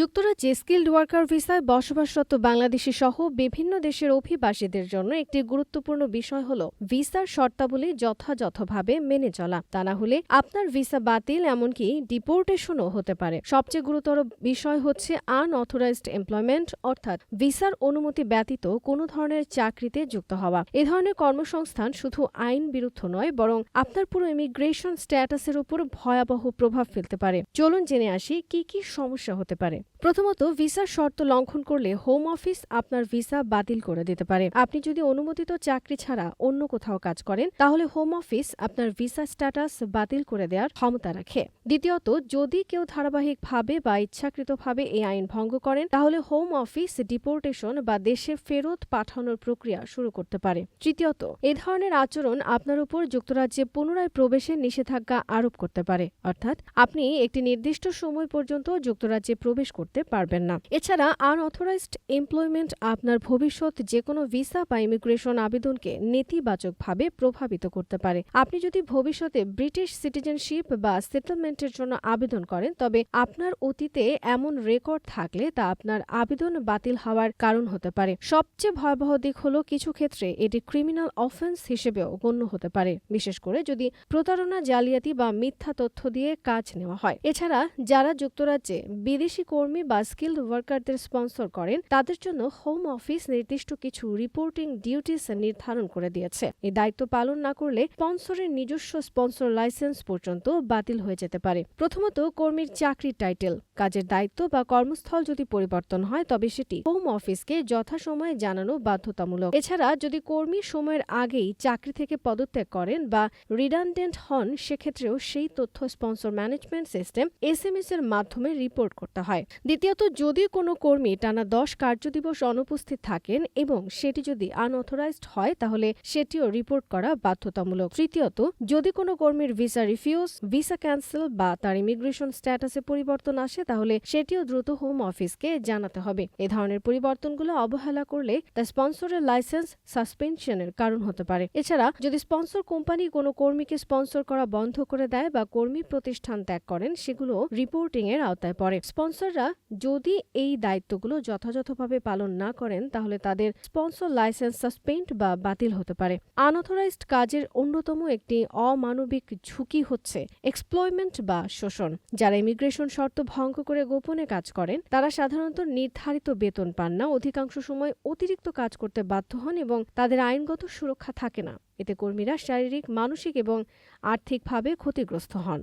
যুক্তরাজ্যে skilled worker ভিসায় বসবাসরত বাংলাদেশি সহ বিভিন্ন দেশের অভিবাসীদের জন্য একটি গুরুত্বপূর্ণ বিষয় হল ভিসার শর্তাবলী যথাযথভাবে মেনে চলা। তা না হলে আপনার ভিসা বাতিল, এমনকি ডিপোর্টেশনও হতে পারে। সবচেয়ে গুরুতর বিষয় হচ্ছে আনঅথরাইজড এমপ্লয়মেন্ট, অর্থাৎ ভিসার অনুমতি ব্যতীত কোনো ধরনের চাকরিতে যুক্ত হওয়া। এ ধরনের কর্মসংস্থান শুধু আইন বিরুদ্ধ নয়, বরং আপনার পুরো ইমিগ্রেশন স্ট্যাটাসের উপর ভয়াবহ প্রভাব ফেলতে পারে। চলুন জেনে আসি কি কি সমস্যা হতে পারে। প্রথমত ভিসার শর্ত লঙ্ঘন করলে হোম অফিস আপনার ভিসা বাতিল করে দিতে পারে। আপনি যদি অনুমোদিত চাকরি ছাড়া অন্য কোথাও কাজ করেন, তাহলে হোম অফিস আপনার ভিসা স্ট্যাটাস বাতিল করে দেওয়ার ক্ষমতা রাখে। দ্বিতীয়ত, যদি কেউ ধারাবাহিকভাবে বা ইচ্ছাকৃতভাবে এই আইন ভঙ্গ করেন, তাহলে হোম অফিস ডিপোর্টেশন বা দেশে ফেরত পাঠানোর প্রক্রিয়া শুরু করতে পারে। তৃতীয়ত, এ ধরনের আচরণ আপনার উপর যুক্তরাজ্যে পুনরায় প্রবেশের নিষেধাজ্ঞা আরোপ করতে পারে। অর্থাৎ, আপনি একটি নির্দিষ্ট সময় পর্যন্ত যুক্তরাজ্যে প্রবেশ করতে পারবেন না। এছাড়া আনঅথরাইজড এমপ্লয়মেন্ট আপনার ভবিষ্যৎ যে কোনো ভিসা বা ইমিগ্রেশন আবেদনকে নেতিবাচকভাবে প্রভাবিত করতে পারে। আপনি যদি ভবিষ্যতে ব্রিটিশ সিটিজেনশিপ বা সেটেলমেন্টের জন্য আবেদন করেন, তবে আপনার অতীতে এমন রেকর্ড থাকলে তা আপনার আবেদন বাতিল হওয়ার কারণ হতে পারে। সবচেয়ে ভয়াবহ দিক হল কিছু ক্ষেত্রে এটি ক্রিমিনাল অফেন্স হিসেবেও গণ্য হতে পারে। বিশেষ করে যদি প্রতারণা, জালিয়াতি বা মিথ্যা তথ্য দিয়ে কাজ নেওয়া হয়। এছাড়া যারা যুক্তরাজ্যে বিদেশি কর্মী বা স্কিল্ড ওয়ার্কারদের স্পন্সর করেন, তাদের জন্য হোম অফিস নির্দিষ্ট কিছু রিপোর্টিং ডিউটিস নির্ধারণ করে দিয়েছে। এই দায়িত্ব পালন না করলে স্পন্সরের নিজস্ব স্পন্সর লাইসেন্স পর্যন্ত বাতিল হয়ে যেতে পারে। প্রথমত, কর্মীর চাকরির টাইটেল কাজের দায়িত্ব বা কর্মস্থল যদি পরিবর্তন হয়, তবে সেটি হোম অফিসকে যথাসময়ে জানানো বাধ্যতামূলক। এছাড়া, যদি কর্মী সময়ের আগেই চাকরি থেকে পদত্যাগ করেন বা রিডান্ডেন্ট হন, সেক্ষেত্রেও সেই তথ্য স্পন্সর ম্যানেজমেন্ট সিস্টেম এস এর মাধ্যমে রিপোর্ট করতে হয়। দ্বিতীয়ত, যদি কোনো কর্মী টানা দশ কার্যদিবস অনুপস্থিত থাকেন এবং সেটি যদি আনঅথরাইজড হয়, তাহলে সেটিও রিপোর্ট করা বাধ্যতামূলক। তৃতীয়ত, যদি কোনো কর্মীর ভিসা রিফিউজ, ভিসা ক্যান্সেল বা তার ইমিগ্রেশন স্ট্যাটাসে পরিবর্তন আসে, তাহলে সেটিও দ্রুত হোম অফিসকে জানাতে হবে। এ ধরনের পরিবর্তনগুলো অবহেলা করলে তা স্পন্সরের লাইসেন্স সাসপেনশনের কারণ হতে পারে। এছাড়া, যদি স্পন্সর কোম্পানি কোনো কর্মীকে স্পন্সর করা বন্ধ করে দেয় বা কর্মী প্রতিষ্ঠান ত্যাগ করেন, সেগুলো রিপোর্টিং এর আওতায় পড়ে। স্পন্সররা যদি এই দায়িত্বগুলো যথাযথভাবে পালন না করেন, তাহলে তাদের স্পন্সর লাইসেন্স সাসপেন্ড বা বাতিল হতে পারে। আনঅথরাইজড কাজের অন্যতম একটি অমানবিক ঝুঁকি হচ্ছে এক্সপ্লয়মেন্ট বা শোষণ। যারা ইমিগ্রেশন শর্ত ভঙ্গ করে গোপনে কাজ করেন, তারা সাধারণত নির্ধারিত বেতন পান না, অধিকাংশ সময় অতিরিক্ত কাজ করতে বাধ্য হন এবং তাদের আইনগত সুরক্ষা থাকে না। এতে কর্মীরা শারীরিক, মানসিক এবং আর্থিকভাবে ক্ষতিগ্রস্ত হন।